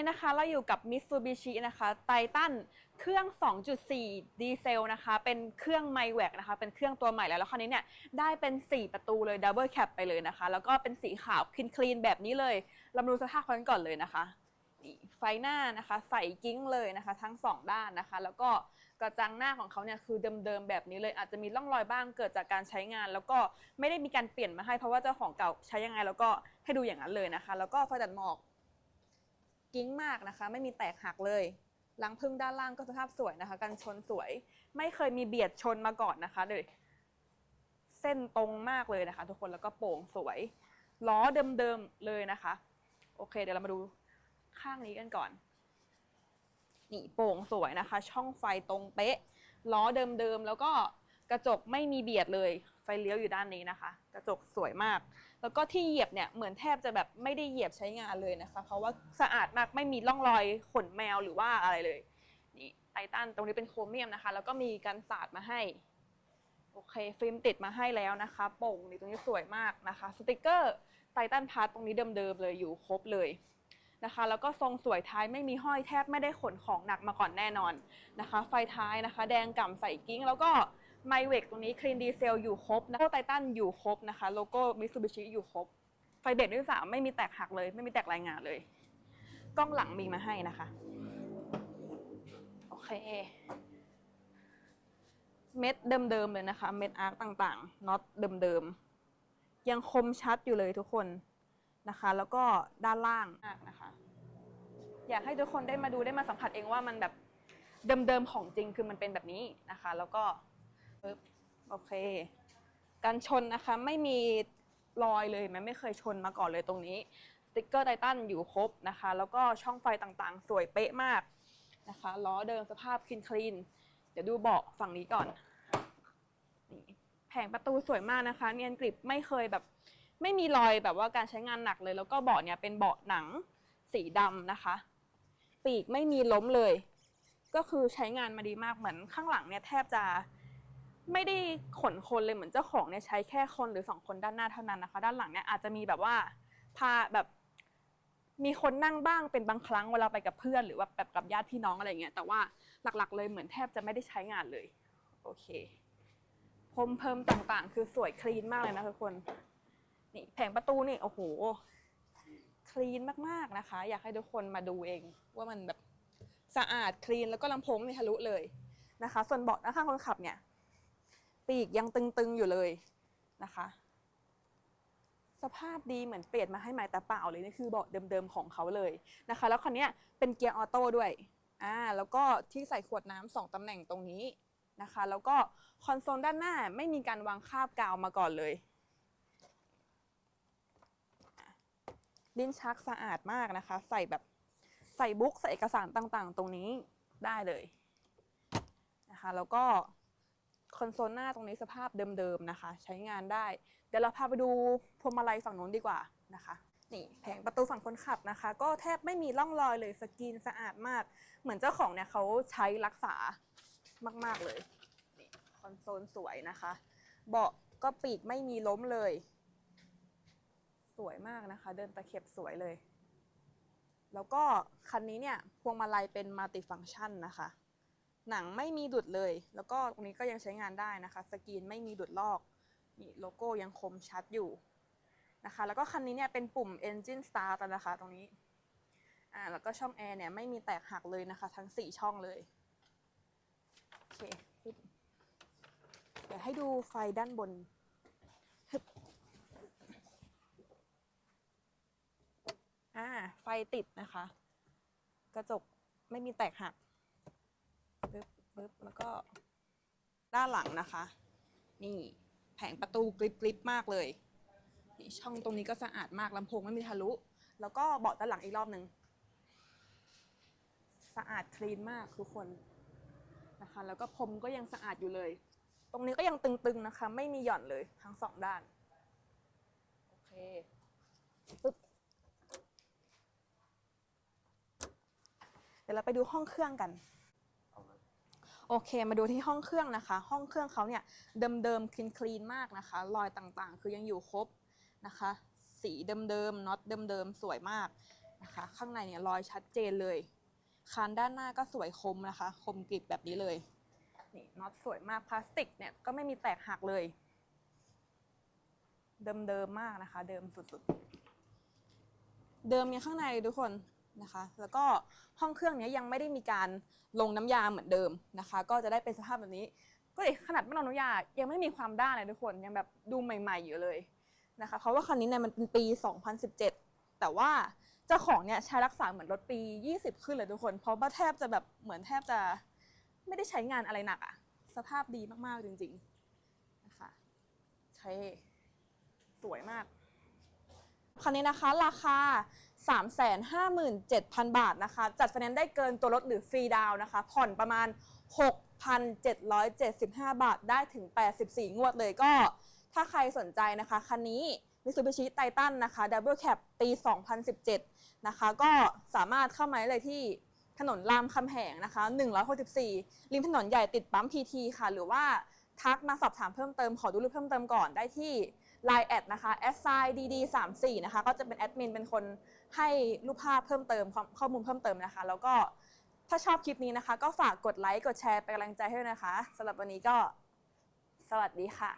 นี้นะคะเราอยู่กับ Mitsubishi นะคะไททันเครื่อง 2.4 ดีเซลนะคะ เป็นเครื่องไมแวกนะคะ เป็นเครื่องตัวใหม่แล้ว แล้วคราวนี้เนี่ยได้เป็น 4 ประตูเลยดับเบิลแคปไปเลยนะคะ แล้วก็เป็นสีขาวคลีนคลีนแบบนี้เลยเราดูสภาพคันก่อนเลยนะคะนี่ไฟหน้านะคะ ใส่กิ้งเลยนะคะ ทั้ง 2 ด้านนะคะ แล้วก็กระจังหน้าของเขาเนี่ยคือเดิมๆแบบนี้เลย อาจจะมีร่องรอยบ้างเกิดจากการใช้งาน แล้วก็ไม่ได้มีการเปลี่ยนมาให้เพราะว่าเจ้าของเก่าใช้ยังไง แล้วก็ให้ดูอย่างนั้นเลยนะคะ แล้วก็ไฟตัดหมอก กิ้งมากนะคะ ไม่มีแตกหักเลยลังพึ่งด้านล่างก็สภาพสวยนะคะ กันชนสวย ไม่เคยมีเบียดชนมาก่อนนะคะเลยเส้นตรงมากเลยนะคะ ทุกคนแล้วก็โป่งสวย ล้อเดิมๆเลยนะคะ โอเค เดี๋ยวเรามาดูข้างนี้กันก่อน นี่โป่งสวยนะคะ ช่องไฟตรงเป๊ะ ล้อเดิมๆแล้วก็กระจกไม่มีเบียดเลย ไฟเลี้ยวอยู่ด้านนี้นะคะ กระจกสวยมาก แล้วก็ที่เหยียบเนี่ยเหมือนแทบจะแบบไม่ได้เหยียบใช้งานเลยนะคะเพราะว่าสะอาดมากไม่มีร่องรอยขนแมวหรือว่าอะไรเลยนี่ไททันตรงนี้เป็นโครเมียมนะคะ แล้วก็มีกันสาดมาให้โอเคฟิล์มติดมาให้แล้วนะคะโป่งนี่ตรงนี้สวยมากนะคะสติกเกอร์ไททันพาร์ตตรงนี้เดิมๆเลยอยู่ครบเลยนะคะแล้วก็ทรงสวยท้ายไม่มีห้อยแทบไม่ได้ขนของหนักมาก่อนแน่นอนนะคะ ไฟท้ายนะคะ แดงก่ำใส่กิ้ง แล้วก็ ไมเวกตรงนี้คลีนดีเซลอยู่ครบนะโลโก้ไททันอยู่ครบนะคะ โลโก้มิตซูบิชิอยู่ครบ ไฟเบรกด้วยสามไม่มีแตกหักเลย ไม่มีแตกรายงานเลย กล้องหลังมีมาให้นะคะ โอเค เม็ดเดิมๆเลยนะคะ เม็ดอาร์คต่างๆน็อตเดิมๆ ยังคมชัดอยู่เลยทุกคนนะคะ แล้วก็ด้านล่างนะคะ อยากให้ทุกคนได้มาดูได้มาสัมผัสเองว่ามันแบบเดิมๆของจริงคือมันเป็นแบบนี้นะคะ แล้วก็ ปึ๊บโอเค การชนนะคะไม่มีรอยเลยมันไม่เคยชนมาก่อนเลยตรงนี้ สติกเกอร์ไททันอยู่ครบนะคะ แล้วก็ช่องไฟต่างๆ สวยเป๊ะมากนะคะล้อเดิมสภาพคลีนคลีนเดี๋ยวดูเบาะฝั่งนี้ก่อนนี่แผงประตูสวยมากนะคะ เนียนกริบไม่เคยแบบไม่มีรอยแบบว่าการใช้งานหนักเลย แล้วก็เบาะเนี่ยเป็นเบาะหนังสีดำนะคะ ปีกไม่มีล้มเลย ก็คือใช้งานมาดีมากเหมือนข้างหลังเนี่ยแทบจะ ไม่ได้ขนคนเลยเหมือนเจ้าของเนี่ยใช้แค่คนหรือสองคนด้านหน้าเท่านั้นนะคะ ด้านหลังเนี่ยอาจจะมีแบบว่าพาแบบมีคนนั่งบ้างเป็นบางครั้งเวลาไปกับเพื่อนหรือว่าแบบกับญาติพี่น้องอะไรเงี้ยแต่ว่าหลักๆ เลยเหมือนแทบจะไม่ได้ใช้งานเลยโอเคพรมเพิ่มต่างๆ คือสวยคลีนมากเลยนะทุกคนนี่แผงประตูนี่โอ้โหคลีนมากๆนะคะ อยากให้ทุกคนมาดูเอง ว่ามันแบบสะอาดคลีนแล้วก็ลำโพงไม่ทะลุเลยนะคะ ส่วนเบาะด้านข้างคนขับเนี่ย ปีกยังตึงๆอยู่เลยนะคะ สภาพดีเหมือนเปลี่ยนมาให้ใหม่แต่เปล่าเลยนี่คือเบาะเดิมๆของเขาเลยนะคะ แล้วคันนี้เป็นเกียร์ออโต้ด้วยอ่าแล้วก็ที่ใส่ขวดน้ำสองตำแหน่งตรงนี้นะคะ แล้วก็คอนโซลด้านหน้าไม่มีการวางคาบกาวมาก่อนเลยอะลิ้นชักสะอาดมากนะคะ ใส่แบบใส่บุ๊กใส่เอกสารต่างๆ ตรงนี้ได้เลยนะคะ แล้วก็ คอนโซลหน้าตรงนี้สภาพเดิมๆนะคะ ใช้งานได้ เดี๋ยวเราพาไปดูพวงมาลัยฝั่งนู้นดีกว่านะคะนี่แผงประตูฝั่งคนขับนะคะ ก็แทบไม่มีร่องรอยเลยสกรีนสะอาดมาก เหมือนเจ้าของเนี่ยเขาใช้รักษามาก ๆเลยนี่คอนโซลสวยนะคะ เบาะก็ปีกไม่มีล้มเลย สวยมากนะคะ เดินตะเข็บสวยเลย แล้วก็คันนี้เนี่ยพวงมาลัยเป็นมัลติฟัง c t ชันนะคะ หนังไม่มีดุดเลย แล้วก็ตรงนี้ก็ยังใช้งานได้นะคะ สกรีนไม่มีดุดลอก นี่โลโก้ยังคมชัดอยู่นะคะ แล้วก็คันนี้เนี่ยเป็นปุ่ม Engine Start นะคะ ตรงนี้ อ่า แล้วก็ช่องแอร์เนี่ยไม่มีแตกหักเลยนะคะ ทั้ง 4 ช่องเลย โอเค เดี๋ยวให้ดูไฟด้านบนอ่า ไฟติดนะคะ กระจกไม่มีแตกหัก ปึ๊บปึ๊บแล้วก็ด้านหลังนะคะ นี่แผงประตูกริบกริบมากเลยนี่ช่องตรงนี้ก็สะอาดมากลำโพงไม่มีทะลุ แล้วก็เบาะด้านหลังอีกรอบหนึ่งสะอาดคลีนมากทุกคนนะคะ แล้วก็พรมก็ยังสะอาดอยู่เลย ตรงนี้ก็ยังตึงๆนะคะ ไม่มีหย่อนเลยทั้งสองด้านโอเคปึ๊บเดี๋ยวเราไปดูห้องเครื่องกัน โอเค มาดูที่ห้องเครื่องนะคะ ห้องเครื่องเขาเนี่ยเดิมๆคลีนคลีนมากนะคะ รอยต่างๆ คือยังอยู่ครบนะคะ สีเดิมๆน็อตเดิมๆสวยมากนะคะ ข้างในเนี่ยรอยชัดเจนเลยคานด้านหน้าก็สวยคมนะคะ คมกริบแบบนี้เลยนี่น็อตสวยมากพลาสติกเนี่ยก็ไม่มีแตกหักเลย เดิมๆมากนะคะ เดิมสุดๆ เดิมยังข้างในทุกคน นะคะแล้วก็ห้องเครื่องนี้ยังไม่ได้มีการลงน้ำยาเหมือนเดิมนะคะ ก็จะได้เป็นสภาพแบบนี้ ก็เลยขนาดไม่ลงน้ำยายังไม่มีความด้านเลยทุกคนยังแบบดูใหม่ ๆ อยู่เลยนะคะ เพราะว่าคันนี้เนี่ยมันเป็นปี 2017 แต่ว่าเจ้าของเนี่ยใช้รักษาเหมือนรถปี 20 ขึ้นเลยทุกคน เพราะว่าแทบจะแบบเหมือนแทบจะไม่ได้ใช้งานอะไรหนักอะสภาพดีมากๆจริงๆนะคะใช้สวยมากคันนี้นะคะราคา 357,000 บาทนะคะ จัดไฟแนนซ์ได้เกินตัวรถหรือฟรีดาวนะคะ ผ่อนประมาณ 6,775 บาทได้ถึง 84 งวดเลยก็ ถ้าใครสนใจนะคะ คันนี้ Mitsubishi Titan นะคะ Double Cab ปี 2017 นะคะ ก็สามารถเข้ามาได้เลยที่ถนนรามคำแหงนะคะ 164 ริมถนนใหญ่ติดปั๊ม PT ค่ะ หรือว่าทักมาสอบถามเพิ่มเติม ขอดูรูปเพิ่มเติมก่อนได้ที่ Line แอดนะคะแอสไซดีดีสามสี่นะคะก็จะเป็นแอดมินเป็นคนให้รูปภาพเพิ่มเติมข้อข้อมูลเพิ่มเติมนะคะ แล้วก็ถ้าชอบคลิปนี้นะคะ ก็ฝากกดไลค์กดแชร์เป็นกำลังใจให้ด้วยนะคะสำหรับวันนี้ก็สวัสดีค่ะ